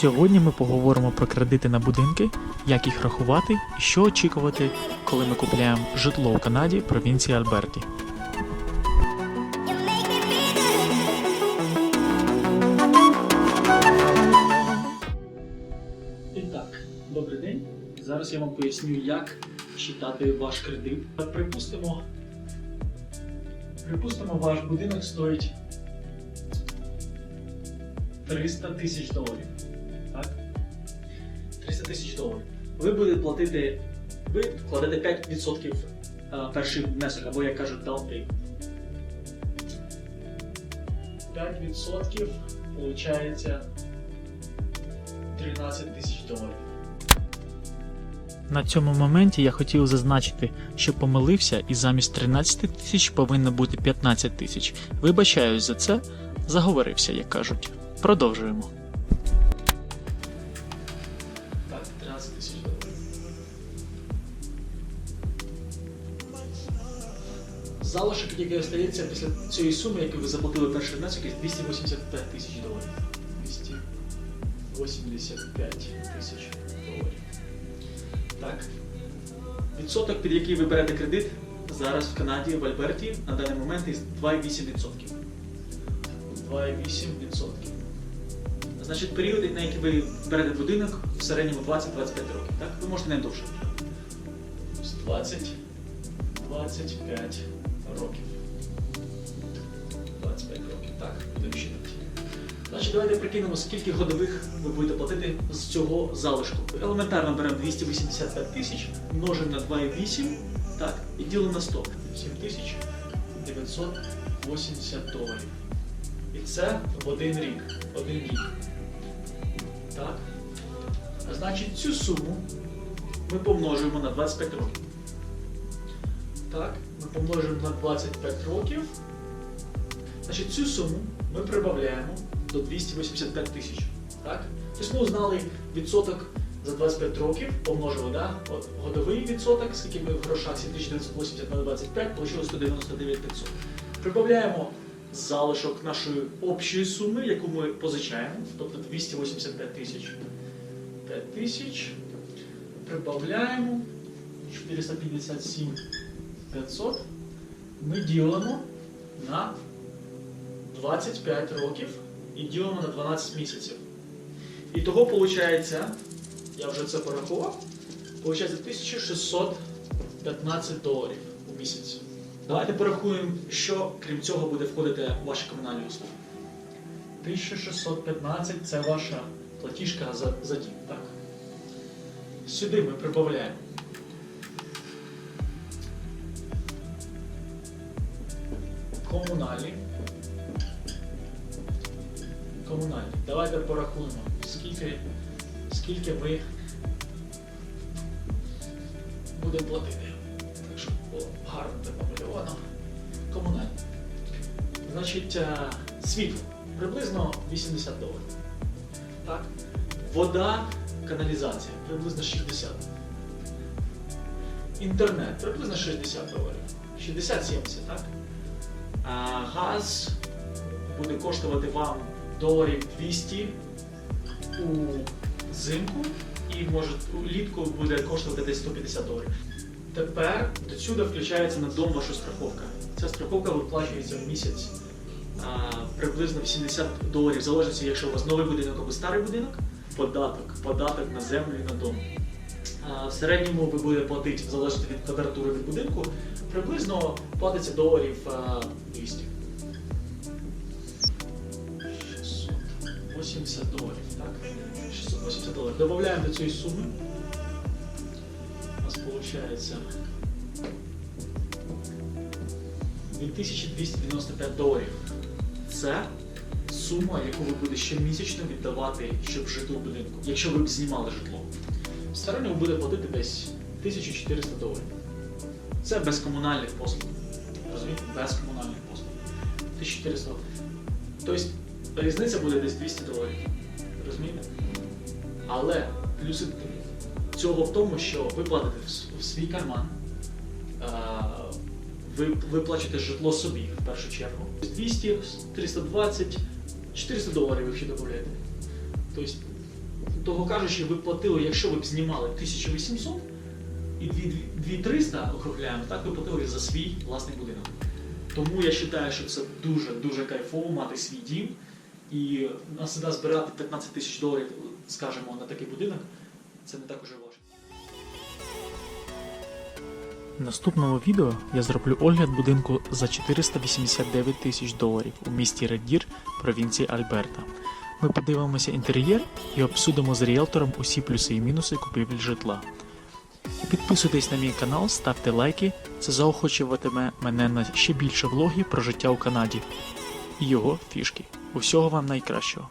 Сьогодні ми поговоримо про кредити на будинки, як їх рахувати і що очікувати, коли ми купуємо житло в Канаді, провінції Альберті. І так, добрий день. Зараз я вам поясню, як читати ваш кредит. Припустимо, припустимо, ваш будинок стоїть 300 тисяч доларів. Так? 300 тисяч доларів. Ви будете платити, ви вкладете 5% перший внесок, або як кажуть, down payment. 5% виходить 13 тисяч доларів. На цьому моменті я хотів зазначити, що помилився і замість 13 тисяч повинно бути 15 тисяч. Вибачаюсь за це, заговорився, як кажуть. Продовжуємо. залишок, який остається після цієї суми, яку ви заплатили перший внесок, 285 тисяч доларів. 285 тисяч доларів. Так. Відсоток, під який ви берете кредит, зараз в Канаді, в Альберті, на даний момент є 2,8%. 2,8%. Значить, період, на який ви берете будинок, в середньому 20-25 років. Так? Ви можете не довше. 20-25 років. 25 років, так, будемо считати. Значить, давайте прикинемо, скільки годових ви будете платити з цього залишку. Елементарно беремо 285 тисяч, множимо на 2,8, так, і ділимо на 100. 7980 доларів. І це в один рік. Один рік. Так. А значить, цю суму ми помножуємо на 25 років. Так, ми помножуємо на 25 років. Значить, цю суму ми прибавляємо до 285 тисяч. Так? Тобто ми узнали відсоток за 25 років, помножили да? От, годовий відсоток, скільки ми в грошах 7980 на 25, вийшло 199 500. Прибавляємо залишок нашої общої суми, яку ми позичаємо, тобто 285 тисяч. 5 тисяч. Прибавляємо 457 500. Ми ділимо на 25 років і ділимо на 12 місяців. І того виходить, я вже це порахував, виходить 1615 доларів у місяць. Давайте порахуємо, що крім цього буде входити в ваші комунальні услуги. 1615 це ваша платіжка за, за дім, так? Сюди ми прибавляємо. Комунальні. Комунальні. Давайте порахуємо, скільки, скільки ми будемо платити. Так, щоб було гарно помальовано. Комунальні. Значить, е, світло приблизно 80 доларів. Так? Вода, каналізація приблизно 60. Інтернет приблизно 60 доларів. 60-70, так? Газ буде коштувати вам доларів 200 у зимку і може улітку буде коштувати десь 150 доларів. Тепер до сюди включається на дом ваша страховка. Ця страховка виплачується в місяць а, приблизно 80 доларів, в залежності, якщо у вас новий будинок або старий будинок, податок, податок на землю і на дом. А, в середньому ви будете платити, в залежності від квадратури від будинку, приблизно платиться доларів а, 200. 680 доларів, так? 680 доларів. Додаємо до цієї суми. У нас виходить 2295 доларів. Це сума, яку ви будете щомісячно віддавати, щоб жити у будинку, якщо ви б знімали житло. В середньому буде платити десь 1400 доларів. Це без комунальних послуг. Розумієте? Без комунальних послуг. 1400 Тобто різниця буде десь 200 доларів. Розумієте? Але плюси цього в тому, що ви платите в свій карман, ви, ви плачете житло собі в першу чергу. 200, 320, 400 доларів ви ще додаєте. Тобто того кажучи, ви платили, якщо ви б знімали 1800 і 2300 округляємо, так ви платили за свій власний будинок. Тому я вважаю, що це дуже дуже кайфово мати свій дім і на себе збирати 15 тисяч доларів, скажімо, на такий будинок. Це не так уже важко. В наступному відео я зроблю огляд будинку за 489 тисяч доларів у місті Реддір, провінції Альберта. Ми подивимося інтер'єр і обсудимо з ріелтором усі плюси і мінуси купівлі житла. Підписуйтесь на мій канал, ставте лайки, це заохочуватиме мене на ще більше влогів про життя у Канаді і його фішки. Усього вам найкращого!